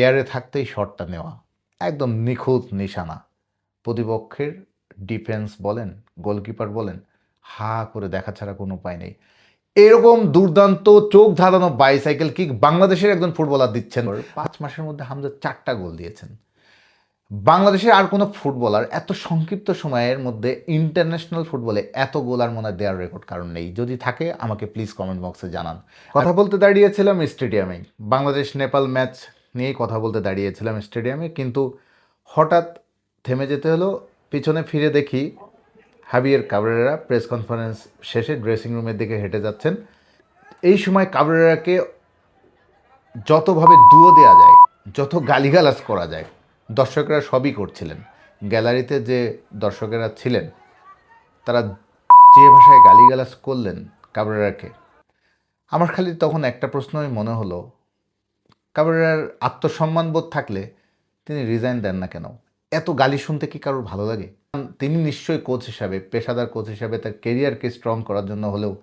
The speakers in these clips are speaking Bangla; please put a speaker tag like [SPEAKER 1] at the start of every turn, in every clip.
[SPEAKER 1] এয়ারে থাকতেই শটটা নেওয়া। একদম নিখুঁত নিশানা। প্রতিপক্ষের ডিফেন্স বলেন গোলকিপার বলেন, হা করে দেখা ছাড়া কোনো উপায় নেই। এরকম দুর্দান্ত চোখ ধাঁধানো বাইসাইকেল কিক বাংলাদেশের একজন ফুটবলার দিচ্ছেন। পাঁচ মাসের মধ্যে হামজা চারটা গোল দিয়েছেন। বাংলাদেশের আর কোনো ফুটবলার এত সংক্ষিপ্ত সময়ের মধ্যে ইন্টারন্যাশনাল ফুটবলে এত গোল আর মনে হয় দেওয়ার রেকর্ড কারণ নেই। যদি থাকে, আমাকে প্লিজ কমেন্ট বক্সে জানান। কথা বলতে দাঁড়িয়েছিলাম স্টেডিয়ামে বাংলাদেশ নেপাল ম্যাচ নিয়েই কথা বলতে দাঁড়িয়েছিলাম স্টেডিয়ামে, কিন্তু হঠাৎ থেমে যেতে হলো। পিছনে ফিরে দেখি হাবিয়ের কাবরেরা প্রেস কনফারেন্স শেষে ড্রেসিং রুমের দিকে হেঁটে যাচ্ছেন। এই সময় কাবরেরাকে যতভাবে দুয়ো দেওয়া যায়, যত গালিগালাজ করা যায়, দর্শকরা সবই করছিলেন। গ্যালারিতে যে দর্শকেরা ছিলেন, তারা যে ভাষায় গালিগালাজ করলেন কাবরেরাকে, আমার খালি তখন একটা প্রশ্নই মনে হলো কাবরেরার আত্মসম্মানবোধ থাকলে তিনি রিজাইন দেন না কেন? এত গালি শুনতে কি কারোর ভালো লাগে? তিনি নিশ্চয়ই কোচ হিসাবে, পেশাদার কোচ হিসাবে তার কেরিয়ারকে স্ট্রং করার জন্য হলেও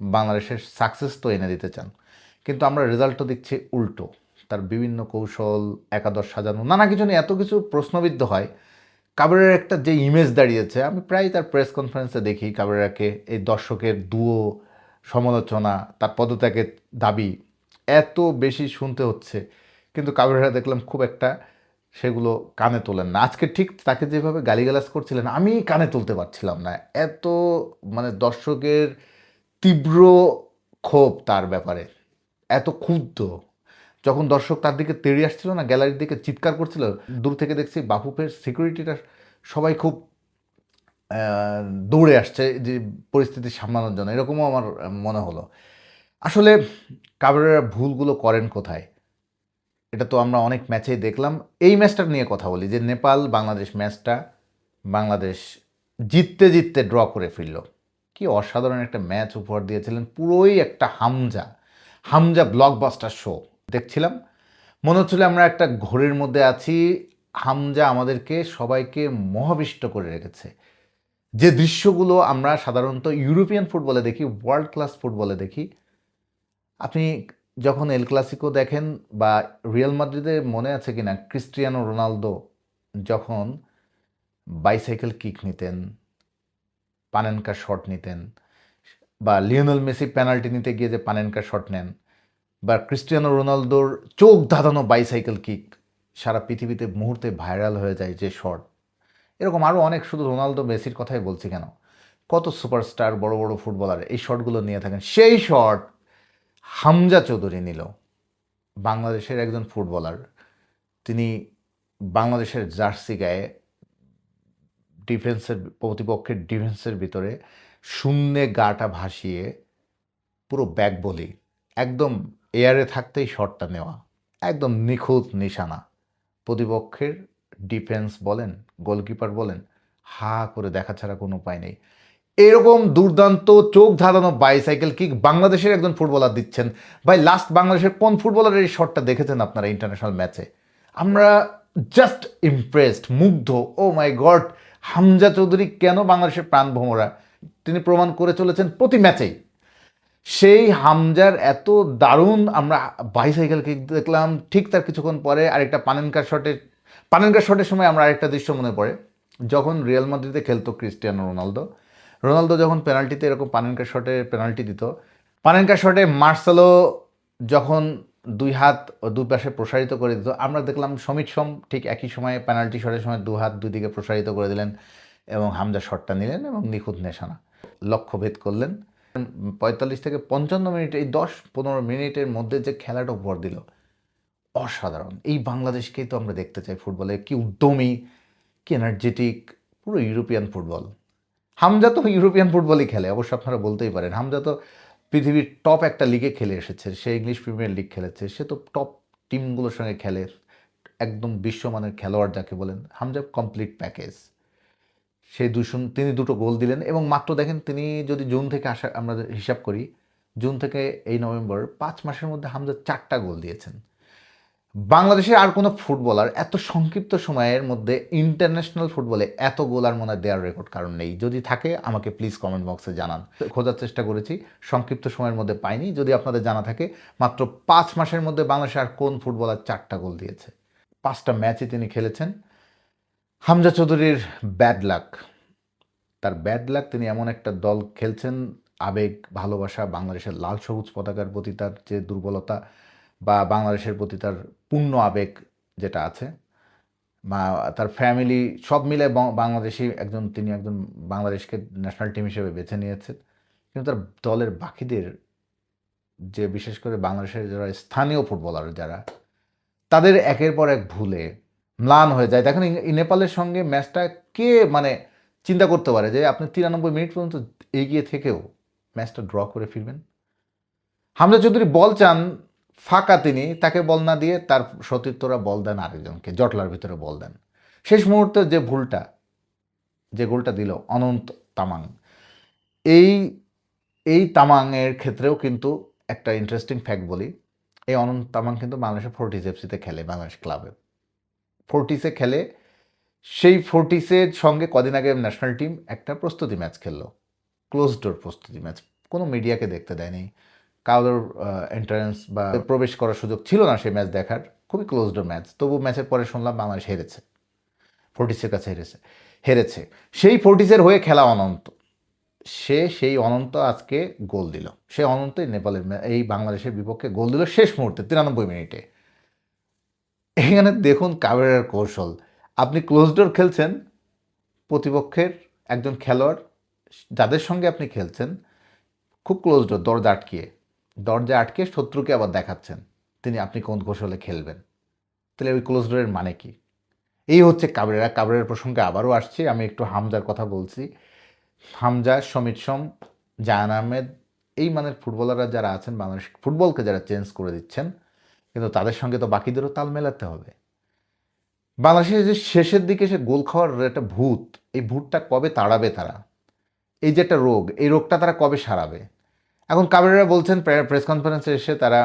[SPEAKER 1] বাংলাদেশের সাকসেস তো এনে দিতে চান। কিন্তু আমরা রেজাল্টও দেখছি উল্টো। তার বিভিন্ন কৌশল, একাদশ সাজানো, নানা কিছু নিয়ে এত কিছু প্রশ্নবিদ্ধ হয়। কাবরের একটা যে ইমেজ দাঁড়িয়েছে, আমি প্রায় তার প্রেস কনফারেন্সে দেখি কাবরেরাকে এই দর্শকের দুয়ো সমালোচনা, তার পদত্যাগের দাবি। এত বেশি শুনতে হচ্ছে। কিন্তু কাবরেরা দেখলাম খুব একটা সেগুলো কানে তোলেন না। আজকে ঠিক তাকে যেভাবে গালিগালাজ করছিলেন, আমি কানে তুলতে পারছিলাম না। এত মানে দর্শকের তীব্র ক্ষোভ তার ব্যাপারে। এত ক্ষুব্ধ। যখন দর্শক তার দিকে তেড়ে আসছিল না, গ্যালারির দিকে চিৎকার করছিল, দূর থেকে দেখছি বাফুফের সিকিউরিটিটা সবাই খুব দৌড়ে আসছে যে পরিস্থিতি সামলানোর জন্য। এরকমও আমার মনে হলো। আসলে কাবরেরা ভুলগুলো করেন কোথায়? এটা তো আমরা অনেক ম্যাচেই দেখলাম। এই ম্যাচটা নিয়ে কথা বলি, যে নেপাল বাংলাদেশ ম্যাচটা বাংলাদেশ জিততে জিততে ড্র করে ফিরল। কি অসাধারণ একটা ম্যাচ উপহার দিয়েছিলেন, পুরোই একটা হামজা হামজা ব্লকবাস্টার শো দেখছিলাম, মনে হচ্ছিল আমরা একটা ঘড়ির মধ্যে আছি, হামজা আমাদেরকে সবাইকে মহাবিষ্ট করে রেখেছে। যে দৃশ্যগুলো আমরা সাধারণত ইউরোপিয়ান ফুটবলে দেখি ওয়ার্ল্ড ক্লাস ফুটবলে দেখি আপনি যখন এল ক্লাসিকো দেখেন বা রিয়াল মাদ্রিদে মনে আছে কিনা ক্রিস্টিয়ানো রোনালদো যখন বাইসাইকেল কিক নিতেন, পানেনকা শট নিতেন, বা লিওনেল মেসি পেনাল্টি নিতে গিয়ে যে পানেনকা শট নেন, বা ক্রিস্টিয়ানো রোনালদোর চোখ ধাঁধানো বাইসাইকেল কিক সারা পৃথিবীতে মুহূর্তে ভাইরাল হয়ে যায় যে শট এরকম আরও অনেক শুধু রোনালদো মেসির কথাই বলছি কেন? কত সুপারস্টার বড় বড় ফুটবলার এই শটগুলো নিয়ে থাকেন, সেই শট হামজা চৌধুরী নিল। বাংলাদেশের একজন ফুটবলার। তিনি বাংলাদেশের জার্সি গায়ে ডিফেন্সের, প্রতিপক্ষের ডিফেন্সের ভিতরে শূন্যে গাটা ভাসিয়ে পুরো ব্যাক বলি, একদম এয়ারে থাকতেই শটটা নেওয়া, একদম নিখুঁত নিশানা। প্রতিপক্ষের ডিফেন্স বলেন, গোলকিপার বলেন, হা করে দেখা ছাড়া কোনো উপায় নেই। এরকম দুর্দান্ত চোখ ধাঁধানো বাইসাইকেল কিক বাংলাদেশের একজন ফুটবলার দিচ্ছেন। ভাই লাস্ট বাংলাদেশের কোন ফুটবলারের এই শটটা দেখেছেন আপনারা ইন্টারন্যাশনাল ম্যাচে আমরা জাস্ট ইমপ্রেসড মুগ্ধ। Oh my god Hamza Chowdhury কেন বাংলাদেশের প্রাণভোমরা তিনি প্রমাণ করে চলেছেন প্রতি ম্যাচেই সেই হামজার এত দারুণ আমরা বাইসাইকেল কিক দেখলাম, ঠিক তার কিছুক্ষণ পরে আরেকটা পানেনকার শটের পানেনকার শটের সময় আমরা আরেকটা দৃশ্য মনে পড়ে। যখন রিয়াল মাদ্রিদে খেলতো ক্রিস্টিয়ানো রোনালদো রোনালদো যখন পেনাল্টিতে এরকম পানেনকা শটে পেনাল্টি দিত পানেনকার শটে মার্সেলো যখন দুই হাত ও পাশে প্রসারিত করে দিত, আমরা দেখলাম সমিত সোম ঠিক একই সময়ে পেনাল্টি শটের সময় দু হাত দুই দিকে প্রসারিত করে দিলেন এবং হামজা শটটা নিলেন এবং নিখুঁত নেশানা লক্ষ্যভেদ করলেন। পঁয়তাল্লিশ থেকে পঞ্চান্ন মিনিট, এই দশ পনেরো মিনিটের মধ্যে যে খেলাটা উপহার দিল, অসাধারণ। এই বাংলাদেশকেই তো আমরা দেখতে চাই ফুটবলে কি উদ্যমী, কি এনার্জেটিক পুরো ইউরোপিয়ান ফুটবল। হামজা তো ইউরোপিয়ান ফুটবলই খেলে, অবশ্য আপনারা বলতেই পারেন। হামজা তো পৃথিবীর টপ একটা লিগে খেলে এসেছে, সে ইংলিশ প্রিমিয়ার লিগ খেলেছে, সে তো টপ টিমগুলোর সঙ্গে খেলে, একদম বিশ্বমানের খেলোয়াড় যাকে বলেন, হামজা কমপ্লিট প্যাকেজ সেই দুশো, তিনি দুটো গোল দিলেন এবং মাত্র দেখেন তিনি যদি জুন থেকে আসা, আমরা হিসাব করি, জুন থেকে এই নভেম্বর, পাঁচ মাসের মধ্যে হামজা চারটা গোল দিয়েছেন। বাংলাদেশের আর কোনো ফুটবলার এত সংক্ষিপ্ত সময়ের মধ্যে ইন্টারন্যাশনাল ফুটবলে এত গোল আর মনে দেওয়ার রেকর্ড কারণ নেই। যদি থাকে, আমাকে প্লিজ কমেন্ট বক্সে জানান। খোঁজার চেষ্টা করেছি, সংক্ষিপ্ত সময়ের মধ্যে পাইনি। যদি আপনাদের জানা থাকে, মাত্র পাঁচ মাসের মধ্যে বাংলাদেশে আর কোন ফুটবলার চারটা গোল দিয়েছে? পাঁচটা ম্যাচে তিনি খেলেছেন। হামজা চৌধুরীর ব্যাড লাক তার ব্যাড লাক তিনি এমন একটা দল খেলছেন, আবেগ, ভালোবাসা, বাংলাদেশের লাল সবুজ পতাকার প্রতি তার যে দুর্বলতা বা বাংলাদেশের প্রতি তার পূর্ণ আবেগ যেটা আছে। বা তার ফ্যামিলি সব মিলে বাংলাদেশি একজন, তিনি একজন বাংলাদেশকে ন্যাশনাল টিম হিসেবে বেছে নিয়েছেন। কিন্তু তার দলের বাকিদের যে বিশেষ করে বাংলাদেশের যারা স্থানীয় ফুটবলার যারা, তাদের একের পর এক ভুলে ম্লান হয়ে যায়। দেখেন নেপালের সঙ্গে ম্যাচটা কে মানে চিন্তা করতে পারে যে আপনি তিরানব্বই মিনিট পর্যন্ত এগিয়ে থেকেও ম্যাচটা ড্র করে ফিরবেন? হামজা চৌধুরী বল চান ফাঁকা তিনি, তাকে বল না দিয়ে তার সতীর্থরা বল দেন আরেকজনকে, জটলার ভিতরে বল দেন। শেষ মুহূর্তে যে ভুলটা, যে গোলটা দিল অনন্ত তামাং, এই এই তামাংয়ের ক্ষেত্রেও কিন্তু একটা ইন্টারেস্টিং ফ্যাক্ট বলি, এই অনন্ত তামাং কিন্তু বাংলাদেশের ফোর্টিস এফসিতে খেলে বাংলাদেশ ক্লাবে ফোর্টিসে খেলে, সেই ফোর্টিসের সঙ্গে কদিন আগে ন্যাশনাল টিম একটা প্রস্তুতি ম্যাচ খেললো। ক্লোজ ডোর প্রস্তুতি ম্যাচ কোনো মিডিয়াকে দেখতে দেয়নি। কারোর এন্ট্রান্স বা প্রবেশ করার সুযোগ ছিল না সেই ম্যাচ দেখার। খুবই ক্লোজ ডোর ম্যাচ তবু ম্যাচের পরে শুনলাম বাংলাদেশ হেরেছে। ফোর্টিসের কাছে হেরেছে। হেরেছে। সেই ফোর্টিসের হয়ে খেলা অনন্ত। সে সেই অনন্ত আজকে গোল দিল। সে অনন্তই নেপালের এই বাংলাদেশের বিপক্ষে গোল দিল শেষ মুহূর্তে, তিরানব্বই মিনিটে। এখানে দেখুন কাবেরার কৌশল। আপনি ক্লোজ ডোর খেলছেন, প্রতিপক্ষের একজন খেলোয়াড়, যাদের সঙ্গে আপনি খেলছেন, খুব ক্লোজ ডোর দরজা আটকিয়ে দরজা আটকে শত্রুকে আবার দেখাচ্ছেন। তিনি, আপনি কোন কৌশলে খেলবেন? তাহলে ওই ক্লোজ ডোরের মানে কি? এই হচ্ছে কাবরেরা। কাবরের প্রসঙ্গে আবারও আসছি। আমি একটু হামজার কথা বলছি। হামজা সমিত সোম জায়ান আহমেদ, এই মানের ফুটবলাররা যারা আছেন বাংলাদেশ ফুটবলকে যারা চেঞ্জ করে দিচ্ছেন, কিন্তু তাদের সঙ্গে তো বাকিদেরও তাল মেলাতে হবে। বাংলাদেশের যে শেষের দিকে সে গোল খাওয়ার একটা ভূত, এই ভূতটা কবে তাড়াবে তারা? এই যে একটা রোগ, এই রোগটা তারা কবে সারাবে? এখন কাবেরা বলছেন প্রেস কনফারেন্সে এসে তারা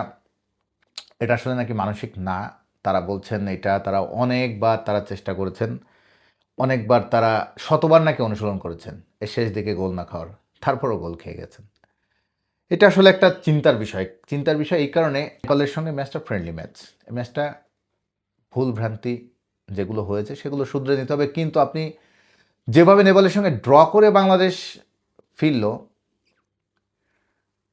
[SPEAKER 1] এটা আসলে নাকি মানসিক না। তারা বলছেন এটা তারা অনেকবার তারা চেষ্টা করেছেন, অনেকবার তারা শতবার নাকি অনুশীলন করেছেন, এর শেষ দিকে গোল না খাওয়ার, তারপরও গোল খেয়ে গেছেন। এটা আসলে একটা চিন্তার বিষয়। চিন্তার বিষয় এই কারণে নেপালের সঙ্গে ম্যাচটা ফ্রেন্ডলি ম্যাচ এই ম্যাচটা ভুল ভ্রান্তি যেগুলো হয়েছে সেগুলো শুধরে নিতে হবে। কিন্তু আপনি যেভাবে নেপালের সঙ্গে ড্র করে বাংলাদেশ ফিরল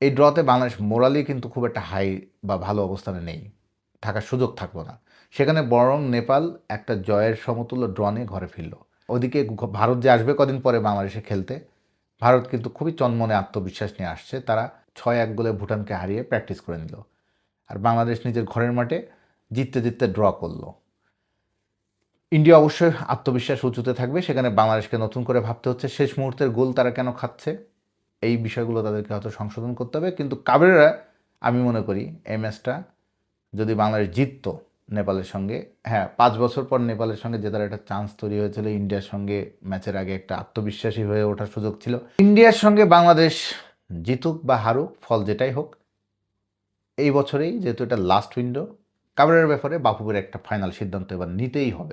[SPEAKER 1] এই ড্রতে বাংলাদেশ মোরালি কিন্তু খুব একটা হাই বা ভালো অবস্থানে নেই। থাকার সুযোগ থাকল না। সেখানে বরং নেপাল একটা জয়ের সমতুল্য ড্র নিয়ে ঘরে ফিরল। ওদিকে ভারত যে আসবে কদিন পরে বাংলাদেশে খেলতে, ভারত কিন্তু খুবই চনমনে আত্মবিশ্বাস নিয়ে আসছে। তারা ছয় এক গোলে ভুটানকে হারিয়ে প্র্যাকটিস করে নিল। আর বাংলাদেশ নিজের ঘরের মাঠে জিততে জিততে ড্র করল। ইন্ডিয়া অবশ্যই আত্মবিশ্বাস উঁচুতে থাকবে। সেখানে বাংলাদেশকে নতুন করে ভাবতে হচ্ছে। শেষ মুহূর্তের গোল তারা কেন খাচ্ছে? এই বিষয়গুলো তাদেরকে হয়তো সংশোধন করতে হবে। কিন্তু কাবেরা আমি মনে করি, এই ম্যাচটা যদি বাংলাদেশ জিততো নেপালের সঙ্গে হ্যাঁ পাঁচ বছর পর নেপালের সঙ্গে জেতার একটা চান্স তৈরি হয়েছিল। ইন্ডিয়ার সঙ্গে ম্যাচের আগে একটা আত্মবিশ্বাসী হয়ে ওঠার সুযোগ ছিল। ইন্ডিয়ার সঙ্গে বাংলাদেশ জিতুক বা হারুক, ফল যেটাই হোক, এই বছরেই যেহেতু এটা লাস্ট উইন্ডো কাবেরার ব্যাপারে বাফুবের একটা ফাইনাল সিদ্ধান্ত এবার নিতেই হবে।